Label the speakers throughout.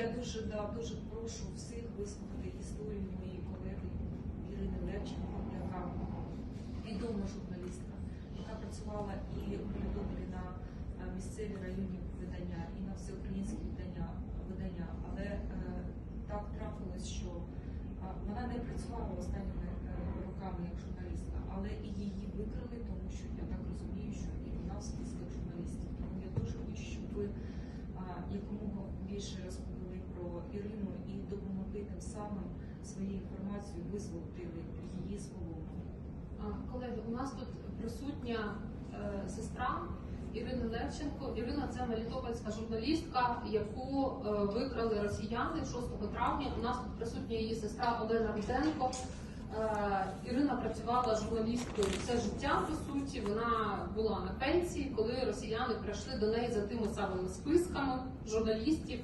Speaker 1: я дуже да, дуже прошу всіх вислухати історію моєї колеги Ірини Левченко, яка відома журналістка, яка працювала і в на е, місцеві районні видання, і на всеукраїнські видання, видання. Але е, так трапилось, що е, вона не працювала останніми е, роками як журналістка, але і її викрили, тому що я так розумію, що і вона в списках журналістів. Тому я дуже хочу, щоб ви якомога більше розповіли Ірину і допомогли тим самим своєю інформацією визволити її з.
Speaker 2: Колеги, у нас тут присутня е, сестра Ірини Левченко. Ірина це мелітопольська журналістка, яку е, викрали росіяни 6 травня. У нас тут присутня її сестра Олена Руденко. Е, Ірина працювала журналісткою все життя. По суті, вона була на пенсії, коли росіяни прийшли до неї за тими самими списками журналістів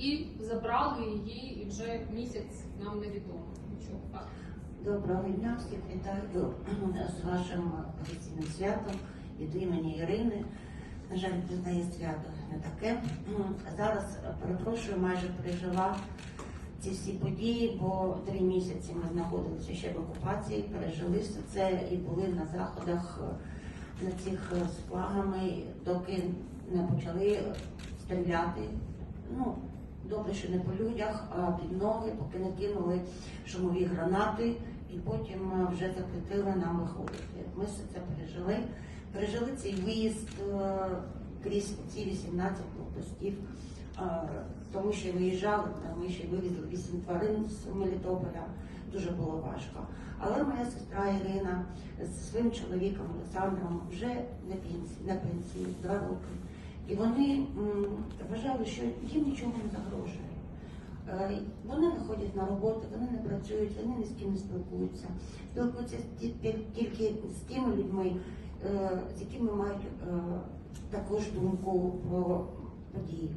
Speaker 2: і забрали її. І вже місяць нам невідомо нічого.
Speaker 3: Доброго дня, всіх вітаю з вашим професійним святом від імені Ірини. На жаль, признає свято не таке. Зараз перепрошую, майже пережила ці всі події, бо три місяці ми знаходилися ще в окупації, пережили все це і були на заходах е, на цих е, з доки не почали стріляти. Ну, добре, що не по людях, а під ноги, поки не кинули шумові гранати, і потім е, вже запретили нам виходити. Ми все це пережили. Пережили цей виїзд е, крізь ці 18 блокпостів, е, тому що виїжджали, ми ще вивезли 8 тварин з Мелітополя. Дуже було важко. Але моя сестра Ірина з своїм чоловіком Олександром вже на пенсії, на пенсії два роки. І вони вважали, що їм нічого не загрожує. Е, Вони не ходять на роботу, вони не працюють, вони ні з ким не спілкуються. Спілкуються ті- ті- тільки з тими людьми, е, з якими мають е, також думку про події.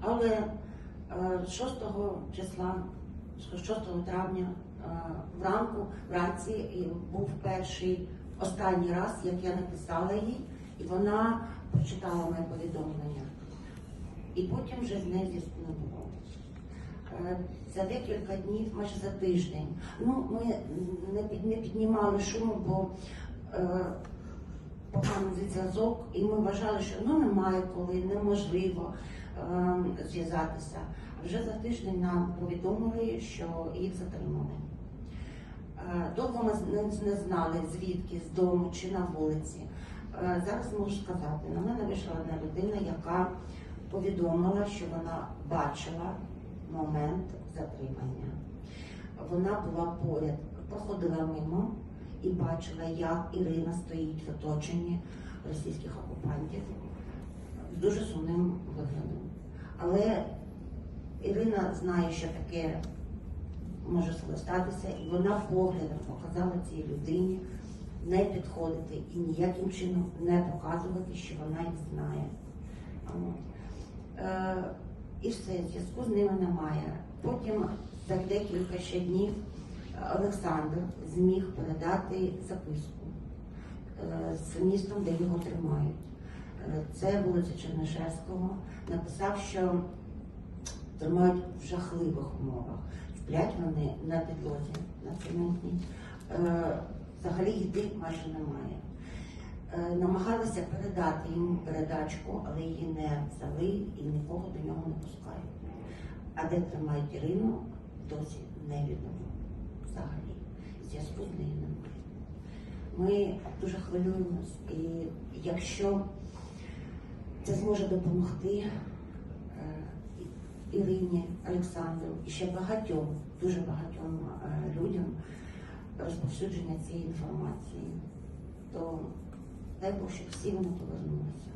Speaker 3: Але е, 6 числа, 6 травня вранку, вранці і був перший останній раз, як я написала їй, і вона прочитала моє повідомлення. І потім вже з нею зв'язку не було. Е, За декілька днів, майже за тиждень. Ну, ми не, піднімали шуму, бо е, поганий зв'язок, і ми вважали, що ну немає коли, неможливо е, зв'язатися. Вже за тиждень нам повідомили, що їх затримали. Е, Довго ми не знали, звідки, з дому чи на вулиці. Е, Зараз можу сказати, на мене вийшла одна людина, яка повідомила, що вона бачила момент затримання. Вона була поряд, проходила мимо і бачила, як Ірина стоїть в оточенні російських окупантів з дуже сумним виглядом. Але Ірина знає, що таке може статися, і вона поглядом показала цій людині не підходити і ніяким чином не показувати, що вона їх знає. Е, і все, зв'язку з ними немає. Потім за декілька ще днів Олександр зміг передати записку е, з містом, де його тримають. Е, Це вулиця Чернишевського. Написав, що тримають в жахливих умовах. Сплять вони на підлозі, на цементній. Взагалі їди майже немає. Е, Намагалися передати йому передачку, але її не взяли і нікого до нього не пускають. А де тримають Ірину, досі невідомо взагалі. Зв'язку з нею немає. Ми дуже хвилюємось, і якщо це зможе допомогти е, Ірині, Олександру і ще багатьом, дуже багатьом е, розповсюдження цієї інформації, то дай Бог, щоб всі вони повернулися.